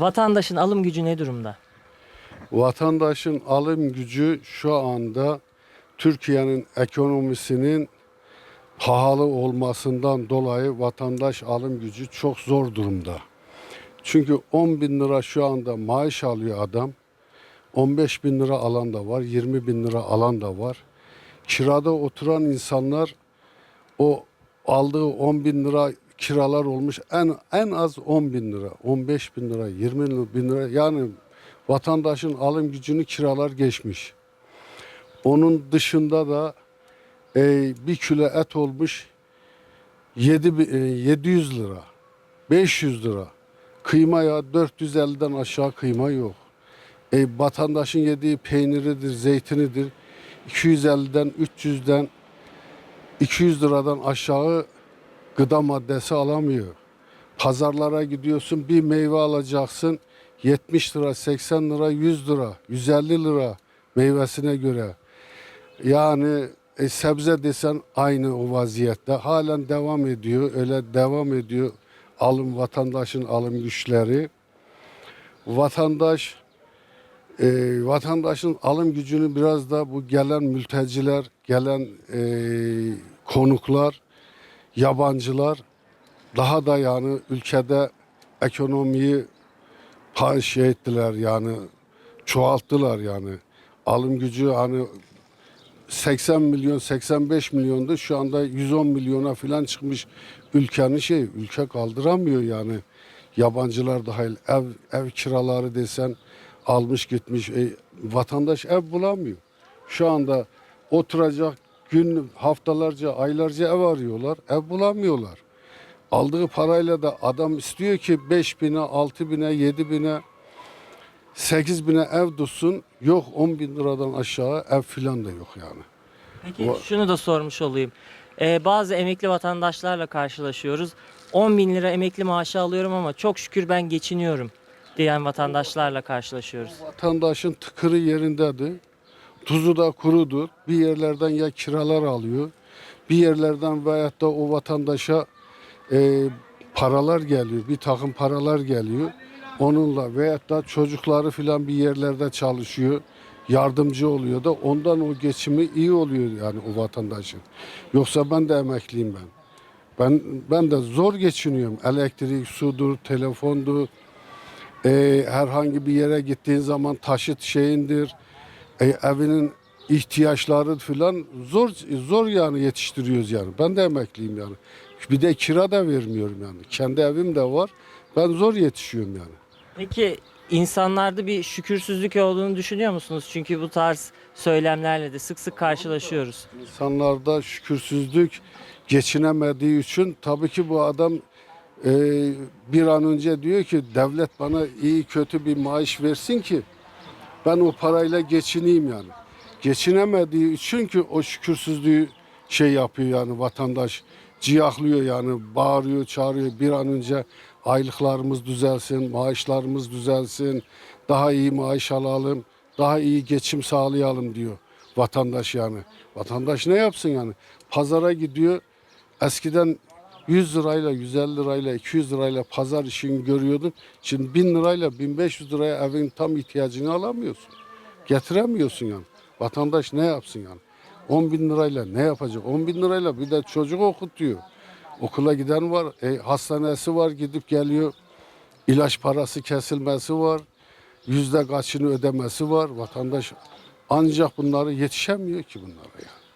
Vatandaşın alım gücü ne durumda? Vatandaşın alım gücü şu anda Türkiye'nin ekonomisinin pahalı olmasından dolayı vatandaş alım gücü çok zor durumda. Çünkü 10 bin lira şu anda maaş alıyor adam. 15 bin lira alan da var, 20 bin lira alan da var. Kirada oturan insanlar o aldığı 10 bin lira kiralar olmuş en en az 10 bin lira, 15 bin lira, 20 bin lira yani vatandaşın alım gücünü kiralar geçmiş. Onun dışında da e, bir kilo et olmuş 7, bi- e, 700 lira, 500 lira. Kıyma ya 450'den aşağı kıyma yok. E, vatandaşın yediği peyniridir, zeytinidir. 250'den 300'den 200 liradan aşağı gıda maddesi alamıyor. Pazarlara gidiyorsun bir meyve alacaksın 70 lira, 80 lira, 100 lira, 150 lira meyvesine göre. Yani e, sebze desen aynı o vaziyette. Halen devam ediyor. Öyle devam ediyor alım vatandaşın alım güçleri. Vatandaş e, vatandaşın alım gücünü biraz da bu gelen mülteciler, gelen e, konuklar, yabancılar daha da yani ülkede ekonomiyi şey ettiler yani çoğalttılar yani. Alım gücü hani 80 milyon 85 milyondu şu anda 110 milyona falan çıkmış ülkenin şey ülke kaldıramıyor yani yabancılar dahil ev ev kiraları desen almış gitmiş E, vatandaş ev bulamıyor. Şu anda oturacak gün haftalarca aylarca ev arıyorlar ev bulamıyorlar. Aldığı parayla da adam istiyor ki 5 bine 6 bine 7 bine 8 bine ev tutsun yok 10 bin liradan aşağı ev filan da yok yani. Peki Va- şunu da sormuş olayım. Ee, bazı emekli vatandaşlarla karşılaşıyoruz. 10 bin lira emekli maaşı alıyorum ama çok şükür ben geçiniyorum diyen vatandaşlarla karşılaşıyoruz. Vatandaşın tıkırı yerindedir. Tuzu da kurudur. Bir yerlerden ya kiralar alıyor. Bir yerlerden veyahut da o vatandaşa e, paralar geliyor. Bir takım paralar geliyor. Onunla veyahut da çocukları filan bir yerlerde çalışıyor. Yardımcı oluyor da ondan o geçimi iyi oluyor yani o vatandaşın. Yoksa ben de emekliyim ben. Ben ben de zor geçiniyorum. Elektrik, sudur, telefondur, e, herhangi bir yere gittiğin zaman taşıt şeyindir. E, evinin ihtiyaçları filan zor zor yani yetiştiriyoruz yani. Ben de emekliyim yani. Bir de kira da vermiyorum yani. Kendi evim de var. Ben zor yetişiyorum yani. Peki insanlarda bir şükürsüzlük olduğunu düşünüyor musunuz? Çünkü bu tarz söylemlerle de sık sık karşılaşıyoruz. İnsanlarda şükürsüzlük geçinemediği için tabii ki bu adam e, bir an önce diyor ki devlet bana iyi kötü bir maaş versin ki ben o parayla geçineyim yani. Geçinemediği için ki o şükürsüzlüğü şey yapıyor yani vatandaş ciyaklıyor yani bağırıyor çağırıyor bir an önce aylıklarımız düzelsin, maaşlarımız düzelsin, daha iyi maaş alalım, daha iyi geçim sağlayalım diyor vatandaş yani. Vatandaş ne yapsın yani? Pazara gidiyor. Eskiden 100 lirayla, 150 lirayla, 200 lirayla pazar işini görüyordun. Şimdi 1000 lirayla, 1500 liraya evin tam ihtiyacını alamıyorsun. Getiremiyorsun yani. Vatandaş ne yapsın yani? 10 bin lirayla ne yapacak? 10 bin lirayla bir de çocuk okutuyor. Okula giden var, e, hastanesi var gidip geliyor. İlaç parası kesilmesi var. Yüzde kaçını ödemesi var. Vatandaş ancak bunları yetişemiyor ki bunlara yani.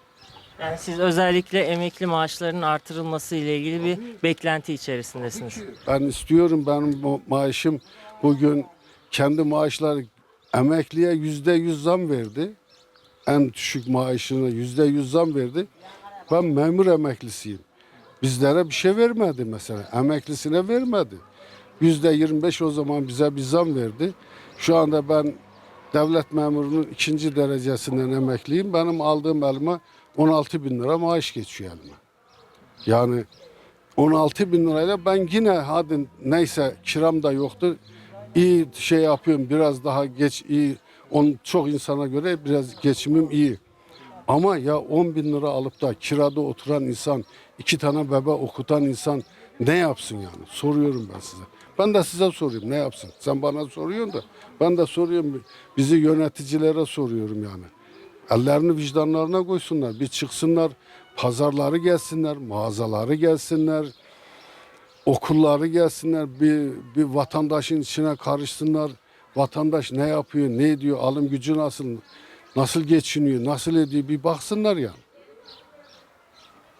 Yani siz özellikle emekli maaşlarının artırılması ile ilgili bir beklenti içerisindesiniz. Ben istiyorum benim bu maaşım bugün kendi maaşları emekliye yüzde yüz zam verdi. En düşük maaşına yüzde yüz zam verdi. Ben memur emeklisiyim. Bizlere bir şey vermedi mesela. Emeklisine vermedi. Yüzde yirmi beş o zaman bize bir zam verdi. Şu anda ben devlet memurunun ikinci derecesinden emekliyim. Benim aldığım elime 16 bin lira maaş geçiyor elime. Yani 16 bin lirayla ben yine hadi neyse kiram da yoktu. İyi şey yapıyorum biraz daha geç iyi. On, çok insana göre biraz geçimim iyi. Ama ya 10 bin lira alıp da kirada oturan insan, iki tane bebe okutan insan ne yapsın yani? Soruyorum ben size. Ben de size soruyorum ne yapsın? Sen bana soruyorsun da ben de soruyorum bizi yöneticilere soruyorum yani. Ellerini vicdanlarına koysunlar. Bir çıksınlar, pazarları gelsinler, mağazaları gelsinler, okulları gelsinler, bir, bir vatandaşın içine karışsınlar. Vatandaş ne yapıyor, ne ediyor, alım gücü nasıl, nasıl geçiniyor, nasıl ediyor bir baksınlar yani.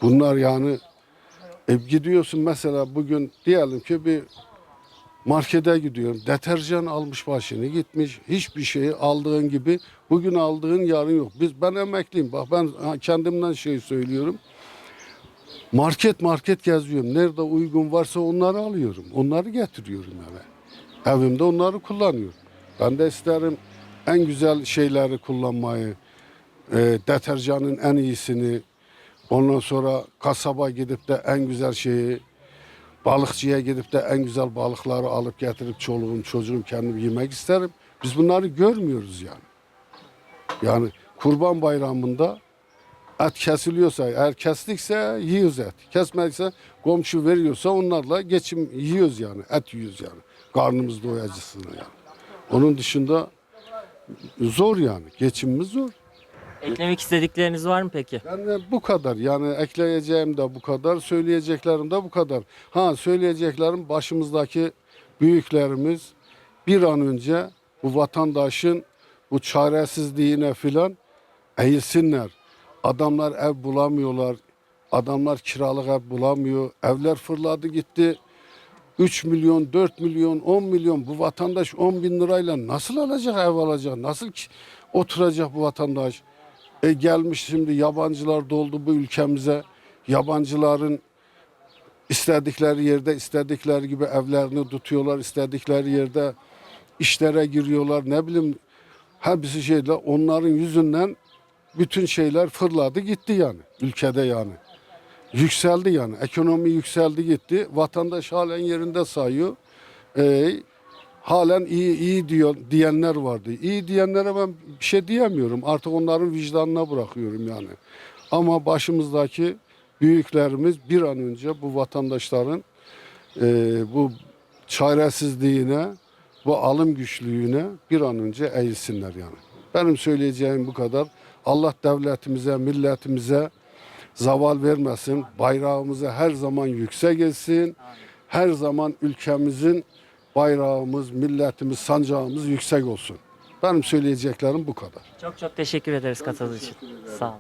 Bunlar yani e, gidiyorsun mesela bugün diyelim ki bir markete gidiyorsun. Deterjan almış başını gitmiş. Hiçbir şeyi aldığın gibi bugün aldığın yarın yok. Biz ben emekliyim. Bak ben kendimden şey söylüyorum. Market market geziyorum. Nerede uygun varsa onları alıyorum. Onları getiriyorum yani. Evimde onları kullanıyorum. Ben de isterim en güzel şeyleri kullanmayı. E, deterjanın en iyisini. Ondan sonra kasaba gidip de en güzel şeyi balıkçıya gidip de en güzel balıkları alıp getirip çoluğum çocuğum kendim yemek isterim. Biz bunları görmüyoruz yani. Yani kurban bayramında et kesiliyorsa eğer kestikse yiyoruz et. Kesmedikse komşu veriyorsa onlarla geçim yiyoruz yani. Et yiyoruz yani. Karnımız doyacısına yani. Onun dışında zor yani. Geçimimiz zor. Eklemek istedikleriniz var mı peki? Yani bu kadar. Yani ekleyeceğim de bu kadar, söyleyeceklerim de bu kadar. Ha söyleyeceklerim başımızdaki büyüklerimiz bir an önce bu vatandaşın bu çaresizliğine filan eğilsinler. Adamlar ev bulamıyorlar. Adamlar kiralık ev bulamıyor. Evler fırladı gitti. 3 milyon, 4 milyon, 10 milyon bu vatandaş 10 bin lirayla nasıl alacak ev alacak? Nasıl ki oturacak bu vatandaş? E gelmiş şimdi yabancılar doldu bu ülkemize. Yabancıların istedikleri yerde istedikleri gibi evlerini tutuyorlar. istedikleri yerde işlere giriyorlar. Ne bileyim hepsi şeyle onların yüzünden bütün şeyler fırladı gitti yani ülkede yani. Yükseldi yani. Ekonomi yükseldi gitti. Vatandaş halen yerinde sayıyor. E, halen iyi iyi diyor diyenler vardı. İyi diyenlere ben bir şey diyemiyorum. Artık onların vicdanına bırakıyorum yani. Ama başımızdaki büyüklerimiz bir an önce bu vatandaşların e, bu çaresizliğine, bu alım güçlüğüne bir an önce eğilsinler yani. Benim söyleyeceğim bu kadar. Allah devletimize, milletimize zaval vermesin. Bayrağımızı her zaman yüksek etsin. Her zaman ülkemizin bayrağımız, milletimiz, sancağımız yüksek olsun. Benim söyleyeceklerim bu kadar. Çok çok teşekkür ederiz katıldığınız için. Sağ olun.